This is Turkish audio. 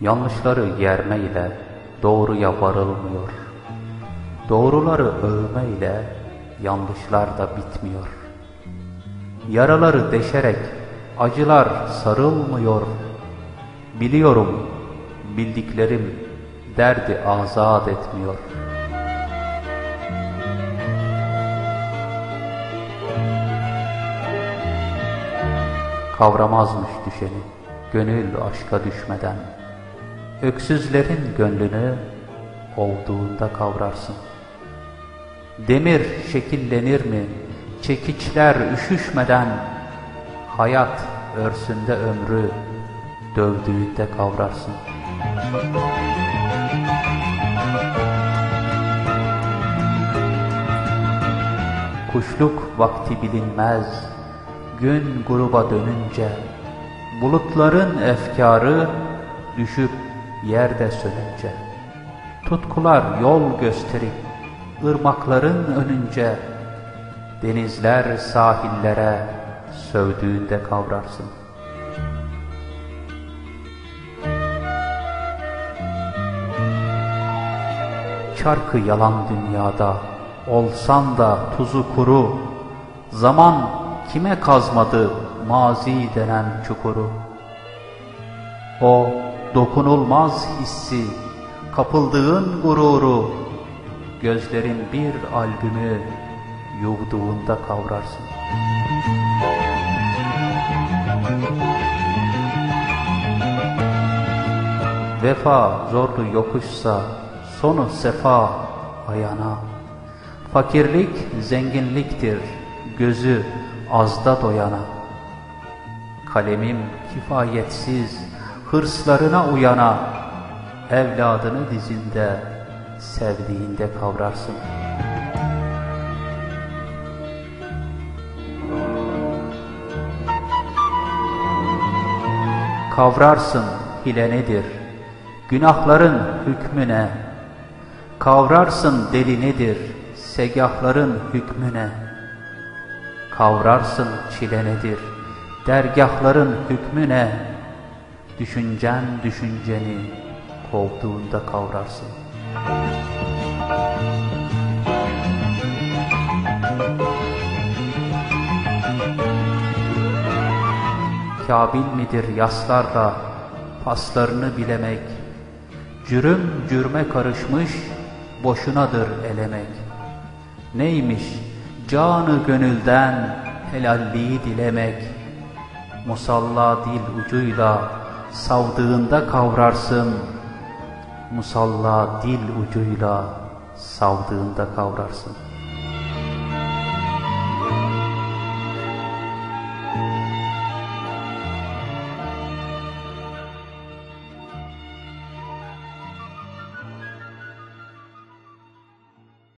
Yanlışları yermeyle doğruya varılmıyor. Doğruları övmeyle yanlışlar da bitmiyor. Yaraları deşerek acılar sarılmıyor. Biliyorum, bildiklerim derdi azat etmiyor. Kavramazmış düşeni, gönül aşka düşmeden. Öksüzlerin gönlünü olduğunda kavrarsın. Demir şekillenir mi, çekiçler üşüşmeden, hayat örsünde ömrü dövdüğünde kavrarsın. Kuşluk vakti bilinmez, gün gruba dönünce, bulutların efkarı düşüp yerde sönünce, tutkular yol gösterip ırmakların önünce, denizler sahillere sövdüğünde kavrarsın. Çarkı yalan dünyada, olsan da tuzu kuru, zaman kime kazmadı mazi denen çukuru? O dokunulmaz hissi, kapıldığın gururu, gözlerin bir albümü yuvduğunda kavrarsın. Vefa zorlu yokuşsa sonu sefa ayana. Fakirlik zenginliktir gözü azda doyana. Kalemim kifayetsiz hırslarına uyana. Evladını dizinde sevdiğinde kavrarsın. Kavrarsın hile nedir, günahların hükmü ne? Kavrarsın deli nedir, segahların hükmü ne? Kavrarsın çile nedir, dergahların hükmü ne? Düşüncen düşünceni kovduğunda kavrarsın. Kabil midir yaslarla paslarını bilemek, Cürüm cürme karışmış, boşunadır elemek. Neymiş canı gönülden helalliği dilemek, Musalla dil ucuyla savdığında kavrarsın, Musalla dil ucuyla savdığında kavrarsın.